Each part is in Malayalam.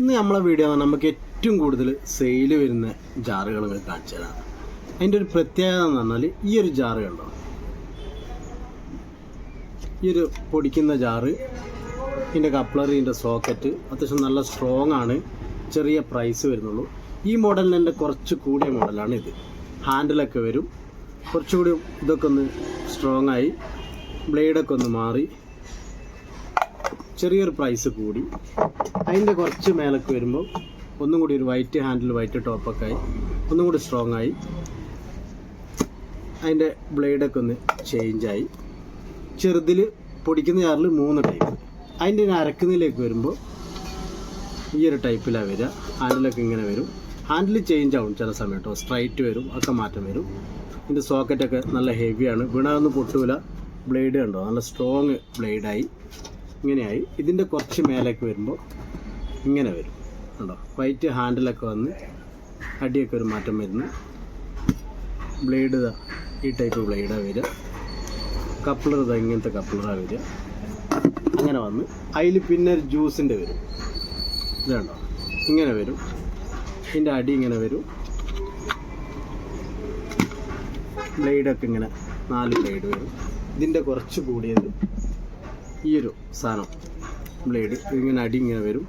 ഇന്ന് നമ്മളെ വീഡിയോ നമുക്ക് ഏറ്റവും കൂടുതൽ സെയിൽ വരുന്ന ജാറുകൾ കാണിച്ചു തരാം. അതിന്റെ ഒരു പ്രത്യേകത എന്ന് പറഞ്ഞാൽ ഈ ഒരു ജാറ് കണ്ടോ? ഈ ഒരു പൊടിക്കുന്ന ജാറ് ഇതിന്റെ കപ്ലർ ഇതിന്റെ സോക്കറ്റ് അത്യാവശ്യം നല്ല സ്ട്രോങ് ആണ്. ചെറിയ പ്രൈസ് വരുന്നുള്ളൂ. ഈ മോഡലിന് എന്റെ കുറച്ച് കൂടിയ മോഡലാണ് ഇത്. ഹാൻഡിലൊക്കെ വരും. കുറച്ചുകൂടി ഇതൊക്കെ ഒന്ന് സ്ട്രോങ് ആയി. ബ്ലേഡൊക്കെ ഒന്ന് മാറി. ചെറിയൊരു പ്രൈസ് കൂടി. അതിന്റെ കുറച്ച് മേലൊക്കെ വരുമ്പോൾ ഒന്നും കൂടി ഒരു വൈറ്റ് ഹാൻഡിൽ വൈറ്റ് ടോപ്പൊക്കെ ആയി. ഒന്നും കൂടി സ്ട്രോങ് ആയി. അതിന്റെ ബ്ലേഡൊക്കെ ഒന്ന് ചേഞ്ചായി ചെറുതിൽ പൊടിക്കുന്ന ചാറിൽ മൂന്ന് ടൈപ്പ് അതിന്റെ അരക്കുന്നതിലേക്ക് വരുമ്പോൾ ഈ ഒരു ടൈപ്പിലാണ് വരിക. ഹാൻഡിലൊക്കെ ഇങ്ങനെ വരും. ഹാൻഡിൽ ചേഞ്ച് ആവും ചില സമയത്തോ സ്ട്രൈറ്റ് വരും ഒക്കെ മാറ്റം വരും. ഇതിന്റെ സോക്കറ്റൊക്കെ നല്ല ഹെവിയാണ് വീണാതൊന്നും പൊട്ടൂല. ബ്ലേഡ് കണ്ടോ? നല്ല സ്ട്രോങ് ബ്ലേഡായി ഇങ്ങനെയായി. ഇതിന്റെ കുറച്ച് മേലേക്ക് വരുമ്പോൾ ഇങ്ങനെ വരും. ഉണ്ടോ വൈറ്റ് ഹാൻഡിലൊക്കെ വന്ന് അടിയൊക്കെ ഒരു മാറ്റം വരുന്നു. ബ്ലേഡ് ഈ ടൈപ്പ് ബ്ലേഡാണ് വരിക. കപ്ലർ ഇതാ ഇങ്ങനത്തെ കപ്ലറാണ് വരിക. അങ്ങനെ വന്ന് അതിൽ പിന്നെ ഒരു ജ്യൂസിന്റെ വരും. ഇതാണ്ടോ ഇങ്ങനെ വരും. ഇതിന്റെ അടി ഇങ്ങനെ വരും. ബ്ലേഡൊക്കെ ഇങ്ങനെ നാല് ബ്ലേഡ് വരും. ഇതിന്റെ കുറച്ച് കൂടിയത് ഈ ഒരു സാധനം ബ്ലേഡ്. ഇങ്ങനെ അടി ഇങ്ങനെ വരും.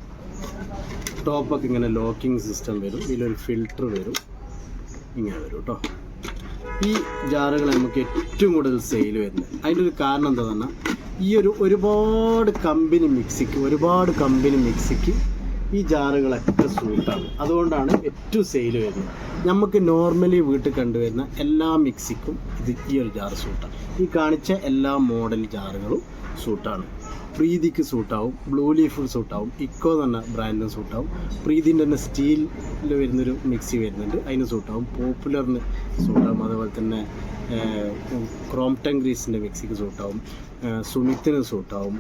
ടോപ്പൊക്കെ ഇങ്ങനെ ലോക്കിംഗ് സിസ്റ്റം വരും. ഇതിലൊരു ഫിൽറ്റർ വരും. ഇങ്ങനെ വരും കേട്ടോ ഈ ജാറുകൾ നമുക്ക് ഏറ്റവും കൂടുതൽ സെയിൽ വരുന്നത്. അതിന്റെ ഒരു കാരണം എന്താ പറഞ്ഞാൽ ഈ ഒരു ഒരുപാട് കമ്പനി മിക്സിക്ക് ഒരുപാട് കമ്പനി മിക്സിക്ക് ഈ ജാറുകളൊക്കെ സൂട്ടാണ്. അതുകൊണ്ടാണ് ഏറ്റവും സെയിൽ വരുന്നത്. നമുക്ക് നോർമലി വീട്ടിൽ കണ്ടുവരുന്ന എല്ലാ മിക്സിക്കും ഇത് ഈ ഒരു ജാറ് സൂട്ടാണ് ഈ കാണിച്ച എല്ലാ മോഡൽ ജാറുകളും സൂട്ടാണ് പ്രീതിക്ക് സൂട്ടാവും ബ്ലൂ ലീഫ് സൂട്ടാവും ഇക്കോ തന്നെ ബ്രാൻഡിന് സൂട്ടാവും പ്രീതിന്റെ തന്നെ സ്റ്റീലിൽ വരുന്നൊരു മിക്സി വരുന്നുണ്ട്. അതിന് സൂട്ടാവും പോപ്പുലറിന് സൂട്ടാവും അതുപോലെ തന്നെ ക്രോംപ്ടൺ ഗ്രീസിന്റെ മിക്സിക്ക് സൂട്ടാവും സുമിത്തിന് സൂട്ടാവും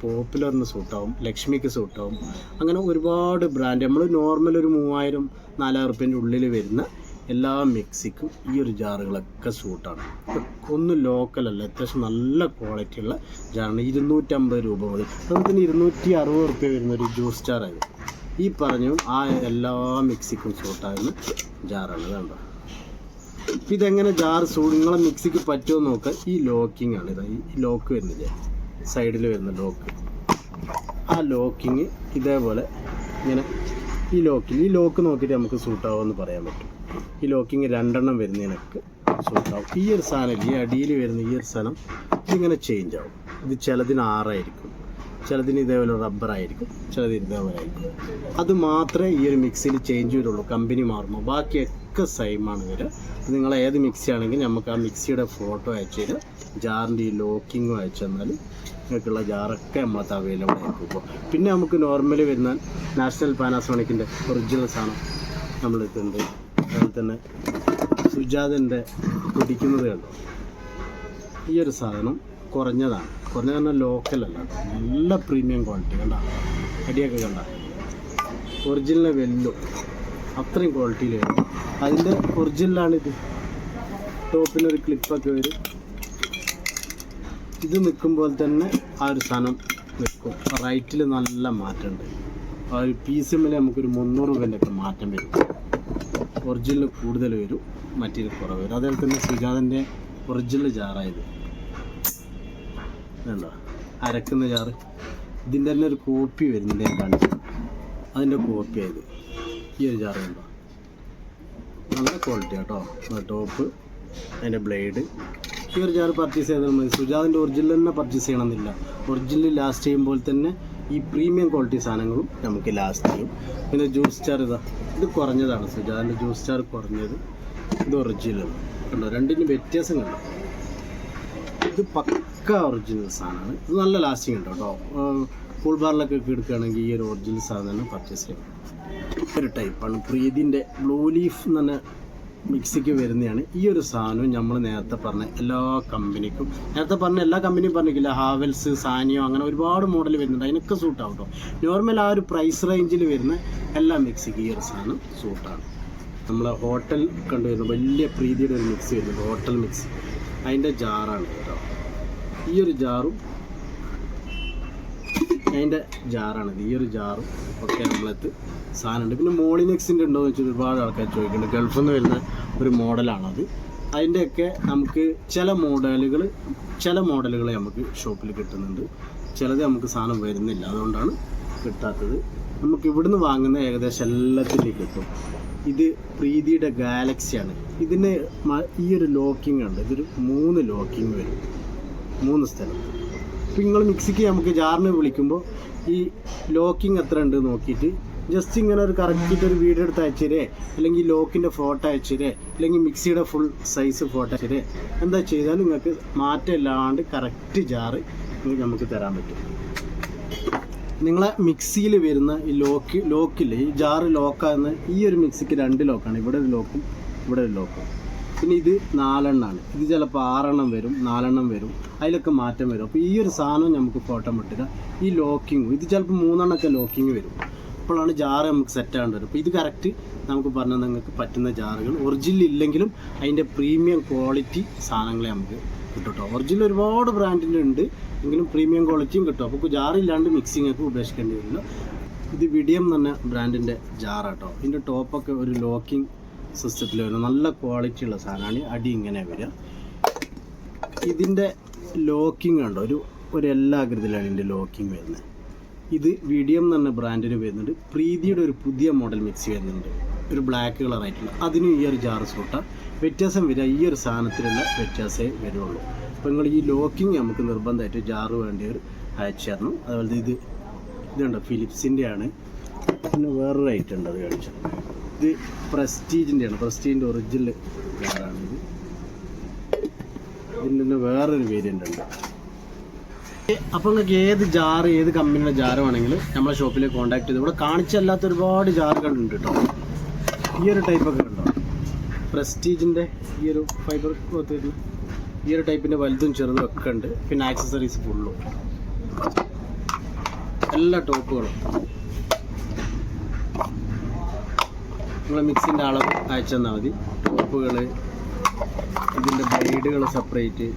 പോപ്പുലറിന് സൂട്ടാവും ലക്ഷ്മിക്ക് സൂട്ടാവും അങ്ങനെ ഒരുപാട് ബ്രാൻഡ് നമ്മൾ നോർമൽ ഒരു മൂവായിരം നാലായിരം റുപ്യന്റെ ഉള്ളിൽ വരുന്ന എല്ലാ മിക്സിക്കും ഈ ഒരു ജാറുകളൊക്കെ സൂട്ടാണ് ഒന്നും ലോക്കലല്ല അത്യാവശ്യം നല്ല ക്വാളിറ്റി ഉള്ള ജാറാണ്. ഇരുന്നൂറ്റമ്പത് രൂപ മുതൽ അതുപോലെ തന്നെ ഇരുന്നൂറ്റി അറുപത് റുപ്യ വരുന്ന ഒരു ജ്യൂസ് ജാറായത് ഈ പറഞ്ഞു ആ എല്ലാ മിക്സിക്കും സൂട്ടാകുന്ന ജാറാണ് കണ്ടോ? ഇതെങ്ങനെ ജാർ സൂട് നിങ്ങളെ മിക്സിക്ക് പറ്റുമോ നോക്കുക ഈ ലോക്കിംഗ് ആണ് ഇതാ. ഈ ലോക്ക് വരുന്നത് സൈഡിൽ വരുന്ന ലോക്ക് ആ ലോക്കിങ് ഇതേപോലെ ഇങ്ങനെ ഈ ലോക്കിൽ ഈ ലോക്ക് നോക്കിയിട്ട് നമുക്ക് സൂട്ട് സൂട്ടാവുമെന്ന് പറയാൻ പറ്റും. ഈ ലോക്കിങ് രണ്ടെണ്ണം വരുന്നതിനൊക്കെ സൂട്ടാവും. ഈ ഒരു സാധനം ഈ അടിയിൽ വരുന്ന ഈ ഒരു സാധനം ഇതിങ്ങനെ ചേഞ്ച് ആവും. ഇത് ചിലതിന് ആറായിരിക്കും. ചിലതിന് ഇതേപോലെ റബ്ബർ ആയിരിക്കും ചിലതിന് ഇതേപോലെ ആയിരിക്കും. അത് മാത്രമേ ഈ ഒരു മിക്സിയിൽ ചേഞ്ച് വരുള്ളൂ കമ്പനി മാറുമ്പോൾ ബാക്കിയൊക്കെ സെയിമാണ് വരിക. നിങ്ങൾ ഏത് മിക്സി ആണെങ്കിലും നമുക്ക് ആ മിക്സിയുടെ ഫോട്ടോ അയച്ചു തരും. ജാറിന്റെ ഈ ലോക്കിങ്ങും അയച്ചു തന്നാൽ നിങ്ങൾക്കുള്ള ജാറൊക്കെ നമ്മളത് അവൈലബിൾ ആയിരിക്കും പിന്നെ നമുക്ക് നോർമലി വരുന്ന നാഷണൽ പാനാസോണിക്കിന്റെ ഒറിജിനൽ സാധനം നമ്മളിട്ടുണ്ട് അതുപോലെ തന്നെ സുജാതന്റെ പിടിക്കുന്നത് കണ്ടോ? ഈ ഒരു സാധനം കുറഞ്ഞതാണ്. കുറഞ്ഞ പറഞ്ഞാൽ ലോക്കലല്ല നല്ല പ്രീമിയം ക്വാളിറ്റി കണ്ട? അടിയൊക്കെ കണ്ട? ഒറിജിനൽ വെല്ലു. അത്രയും ക്വാളിറ്റിയിൽ വരും. അതിന്റെ ഒറിജിനലാണിത് ടോപ്പിനൊരു ക്ലിപ്പൊക്കെ വരും. ഇത് നിൽക്കുമ്പോൾ തന്നെ ആ ഒരു സാധനം നിൽക്കും റൈറ്റിൽ നല്ല മാറ്റമുണ്ട്. ആ ഒരു പീസുമ്മൽ നമുക്കൊരു മുന്നൂറ് രൂപേന്റെയൊക്കെ മാറ്റം വരും. ഒറിജിനൽ കൂടുതൽ വരും. മറ്റേ കുറവ് വരും. അതേപോലെ തന്നെ സുജാതന്റെ ഒറിജിനൽ ജാറായത്. വേണ്ട അരക്കുന്ന ചാറ് ഇതിന്റെ തന്നെ ഒരു കോപ്പി വരുന്നുണ്ട് ഞാൻ കാണിച്ചു. അതിന്റെ കോപ്പി ആയത്. ഈ ഒരു ചാറ് കണ്ടോ? നല്ല ക്വാളിറ്റി കേട്ടോ ടോപ്പ് അതിന്റെ ബ്ലേഡ് ഈ ഒരു ചാറ് പർച്ചേസ് ചെയ്താൽ മതി. സുജാതിന്റെ ഒറിജിനൽ തന്നെ പർച്ചേസ് ചെയ്യണമെന്നില്ല. ഒറിജിനൽ ലാസ്റ്റ് ചെയ്യുമ്പോൾ തന്നെ ഈ പ്രീമിയം ക്വാളിറ്റി സാധനങ്ങളും നമുക്ക് ലാസ്റ്റ് ചെയ്യും. പിന്നെ ജ്യൂസ് ചാർ ഇതാ. ഇത് കുറഞ്ഞതാണ്. സുജാതിന്റെ ജ്യൂസ് ചാർ കുറഞ്ഞത്. ഇത് ഒറിജിനൽ കണ്ടോ? രണ്ടിനും വ്യത്യാസം കണ്ടോ? ഇത് പക്ക ഒറിജിനൽ സാധനമാണ്. ഇത് നല്ല ലാസ്റ്റിംഗ് ഉണ്ട് കേട്ടോ. ഫുൾ ബാറിലൊക്കെ എടുക്കുകയാണെങ്കിൽ ഈ ഒരു ഒറിജിനൽ സാധനം പർച്ചേസ് ചെയ്യാം. ഒരു ടൈപ്പാണ് പ്രീതിന്റെ ബ്ലൂ ലീഫ് എന്ന് തന്നെ മിക്സിക്ക് വരുന്നതാണ് ഈ ഒരു സാധനവും നമ്മൾ നേരത്തെ പറഞ്ഞ എല്ലാ കമ്പനിക്കും നേരത്തെ പറഞ്ഞ എല്ലാ കമ്പനിയും പറഞ്ഞിട്ടില്ല. ഹാവൽസ് സാനിയോ അങ്ങനെ ഒരുപാട് മോഡൽ വരുന്നുണ്ട്. അതിനൊക്കെ സൂട്ടാവും കേട്ടോ. നോർമൽ ആ ഒരു പ്രൈസ് റേഞ്ചിൽ വരുന്ന എല്ലാ മിക്സിക്ക് ഈ ഒരു സാധനം സൂട്ടാണ് നമ്മൾ ഹോട്ടൽ കണ്ടുവരുന്ന വലിയ പ്രീതിയുടെ ഒരു മിക്സ് വരുന്നുണ്ട്. ഹോട്ടൽ മിക്സി അതിന്റെ ജാറാണ് കേട്ടോ. ഈ ഒരു ജാറും അതിന്റെ ജാറാണ് ഈ ഒരു ജാറും ഒക്കെ നമ്മളെത്ത് സാധനമുണ്ട്. പിന്നെ മോളിനെക്സിന്റെ ഉണ്ടോ എന്ന് വെച്ചാൽ ഒരുപാട് ആൾക്കാർ ചോദിക്കുന്നുണ്ട്. ഗൾഫിൽ നിന്ന് വരുന്ന ഒരു മോഡലാണത്. അതിന്റെയൊക്കെ നമുക്ക് ചില മോഡലുകൾ ചില മോഡലുകൾ നമുക്ക് ഷോപ്പിൽ കിട്ടുന്നുണ്ട്. ചിലത് നമുക്ക് സാധനം വരുന്നില്ല. അതുകൊണ്ടാണ് കിട്ടാത്തത്. നമുക്ക് ഇവിടുന്ന് വാങ്ങുന്ന ഏകദേശം എല്ലാത്തിന്റെയും കിട്ടും. ഇത് പ്രീതിയുടെ ഗാലക്സിയാണ്. ഇതിന് ഈ ഒരു ലോക്കിംഗ് ഉണ്ട് ഇതൊരു മൂന്ന് ലോക്കിംഗ് വരും. മൂന്ന് സ്ഥലം. ഇപ്പം നിങ്ങൾ മിക്സിക്ക് നമുക്ക് ജാറിന് വിളിക്കുമ്പോൾ ഈ ലോക്കിംഗ് എത്ര ഉണ്ട് നോക്കിയിട്ട് ജസ്റ്റ് ഇങ്ങനെ ഒരു കറക്റ്റ് ഒരു വീഡിയോ എടുത്ത് അയച്ചുതരേ അല്ലെങ്കിൽ ലോക്കിന്റെ ഫോട്ടോ അയച്ചുതരേ അല്ലെങ്കിൽ മിക്സിയുടെ ഫുൾ സൈസ് ഫോട്ടോ അയച്ചുതരേ എന്താ ചെയ്താൽ നിങ്ങൾക്ക് മാറ്റമില്ലാണ്ട് കറക്റ്റ് ജാറ് നമുക്ക് തരാൻ പറ്റും. നിങ്ങളെ മിക്സിയിൽ വരുന്ന ഈ ലോക്ക് ലോക്കില്ലേ ഈ ജാറ് ലോക്കാകുന്ന ഈ ഒരു മിക്സിക്ക് രണ്ട് ലോക്കാണ് ഇവിടെ ഒരു ലോക്കും ഇവിടെ ഒരു ലോക്കും പിന്നെ ഇത് നാലെണ്ണമാണ് ഇത് ചിലപ്പോൾ ആറെണ്ണം വരും നാലെണ്ണം വരും. അതിലൊക്കെ മാറ്റം വരും. അപ്പോൾ ഈ ഒരു സാധനം നമുക്ക് ഫോട്ടോ വിട്ടുക ഈ ലോക്കിങ്ങും ഇത് ചിലപ്പോൾ മൂന്നെണ്ണമൊക്കെ ലോക്കിങ് വരും. അപ്പോഴാണ് ജാറ് നമുക്ക് സെറ്റ് ആകേണ്ടി വരും. അപ്പോൾ ഇത് കറക്റ്റ് നമുക്ക് പറഞ്ഞാൽ നിങ്ങൾക്ക് പറ്റുന്ന ജാറുകൾ ഒറിജിനൽ ഇല്ലെങ്കിലും അതിന്റെ പ്രീമിയം ക്വാളിറ്റി സാധനങ്ങളെ നമുക്ക് കിട്ടും കേട്ടോ ഒറിജിനൽ ഒരുപാട് ബ്രാൻഡിന്റെ ഉണ്ട്. എങ്കിലും പ്രീമിയം ക്വാളിറ്റിയും കിട്ടും. അപ്പോൾ ജാറില്ലാണ്ട് മിക്സിംഗ് ഒക്കെ ഉപേക്ഷിക്കേണ്ടി വരില്ല. ഇത് വിഡിയം തന്നെ ബ്രാൻഡിന്റെ ജാറാട്ടോ. ഇതിന്റെ ടോപ്പൊക്കെ ഒരു ലോക്കിംഗ് സിസ്റ്റത്തിൽ വരുന്ന നല്ല ക്വാളിറ്റി ഉള്ള സാധനമാണ് അടി ഇങ്ങനെ വരിക. ഇതിന്റെ ലോക്കിംഗ് ഉണ്ടോ ഒരു ഒരു എല്ലാ ആകൃതിയിലാണ് ഇതിന്റെ ലോക്കിംഗ് വരുന്നത്. ഇത് വിഡിയം പറഞ്ഞ ബ്രാൻഡിന് വരുന്നുണ്ട്. പ്രീതിയുടെ ഒരു പുതിയ മോഡൽ മിക്സി വരുന്നുണ്ട്. ഒരു ബ്ലാക്ക് കളർ ആയിട്ടുള്ള അതിനും ഈ ഒരു ജാർ സൂട്ട വ്യത്യാസം വരിക ഈ ഒരു സാധനത്തിലുള്ള വ്യത്യാസമേ വരുള്ളൂ അപ്പോൾ നിങ്ങൾ ഈ ലോക്കിങ് നമുക്ക് നിർബന്ധമായിട്ട് ജാറ് ഒരു അയച്ചു തരണം അതുപോലെ ഇത് ഇതുണ്ട് ഫിലിപ്സിന്റെ ആണ്. പിന്നെ വേറൊരു ഐറ്റം ഉണ്ട് അത് കാണിച്ചത് ഇത് പ്രസ്റ്റീജിന്റെ ആണ് പ്രസ്റ്റീജിന്റെ ഒറിജിനൽ ജാറാണ് ഇത്. ഇതിന്റെ തന്നെ വേറൊരു വേരിയന്റ് ഉണ്ട്. അപ്പോൾ നിങ്ങൾക്ക് ഏത് ജാറ് ഏത് കമ്പനിയുടെ ജാറ് വേണമെങ്കിൽ നമ്മളെ ഷോപ്പിൽ കോൺടാക്ട് ചെയ്ത്. ഇവിടെ കാണിച്ചല്ലാത്ത ഒരുപാട് ജാറുകൾ ഉണ്ട് കേട്ടോ. ഈ ഒരു ടൈപ്പൊക്കെ ഉണ്ടോ? പ്രസ്റ്റീജിന്റെ ഈ ഒരു ഫൈബർ ക്ലോത്ത് ഈ ഒരു ടൈപ്പിന്റെ വലുതും ചെറുതും ഒക്കെ ഉണ്ട്. പിന്നെ ആക്സസറീസ് ഫുള്ളും എല്ലാ ടോപ്പുകളും നിങ്ങൾ മിക്സിന്റെ അളവ് അയച്ചു തന്നാൽ മതി. ടോപ്പുകൾ ഇതിന്റെ ബ്ലേഡുകൾ സെപ്പറേറ്റ്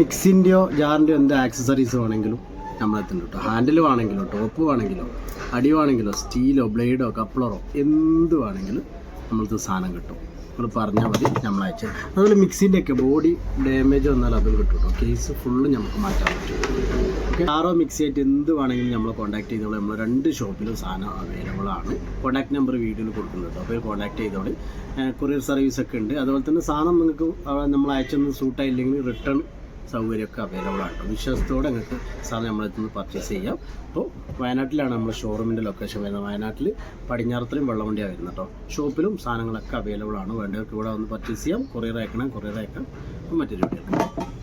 മിക്സിന്റെയോ ജാറിന്റെയോ എന്ത് ആക്സസറീസ് വേണമെങ്കിലും നമ്മളെത്തുന്നുണ്ട് കേട്ടോ ഹാൻഡിലും വേണമെങ്കിലോ ടോപ്പ് വേണമെങ്കിലോ. അടി സ്റ്റീലോ ബ്ലേഡോ കപ്ലറോ എന്ത് വേണമെങ്കിലും നമ്മൾക്ക് സാധനം കിട്ടും. നിങ്ങൾ പറഞ്ഞാൽ മതി നമ്മൾ അയച്ചു. അതുപോലെ മിക്സിന്റെ ഒക്കെ ബോഡി ഡാമേജ് വന്നാൽ അതും കിട്ടും കേട്ടോ. കേസ് ഫുള്ള് നമുക്ക് മാറ്റാൻ പറ്റും. ഓക്കെ ആറോ മിക്സി ആയിട്ട് എന്ത് വേണമെങ്കിലും നമ്മൾ കോൺടാക്ട് ചെയ്തോളൂ. നമ്മൾ രണ്ട് ഷോപ്പിലും സാധനം അവൈലബിൾ ആണ്. കോൺടാക്ട് നമ്പർ വീഡിയോയിൽ കൊടുക്കുന്നുണ്ട് അപ്പോൾ കോൺടാക്ട് ചെയ്തോളി. കൊറിയർ സർവീസ് ഒക്കെ ഉണ്ട്. അതുപോലെ തന്നെ സാധനം നിങ്ങൾക്ക് നമ്മൾ അയച്ചൊന്ന് സൂട്ടായില്ലെങ്കിൽ റിട്ടേൺ സൗകര്യമൊക്കെ അവൈലബിൾ ആണ്. വിശ്വാസത്തോടെ അങ്ങോട്ട് സാധനം നമ്മളെ നിന്ന് പർച്ചേസ് ചെയ്യാം. അപ്പോൾ വയനാട്ടിലാണ് നമ്മൾ ഷോറൂമിന്റെ ലൊക്കേഷൻ വരുന്നത്. വയനാട്ടിൽ പടിഞ്ഞാറത്തിലും വെള്ളവണ്ടിയാണ് വരുന്നത് കേട്ടോ. ഷോപ്പിലും സാധനങ്ങളൊക്കെ അവൈലബിൾ ആണ്. വേണ്ടവർക്ക് ഇവിടെ വന്ന് പർച്ചേസ് ചെയ്യാം. കൊറിയർ അയക്കണം കൊറിയർ അയക്കണം. മറ്റൊരു വീഡിയോ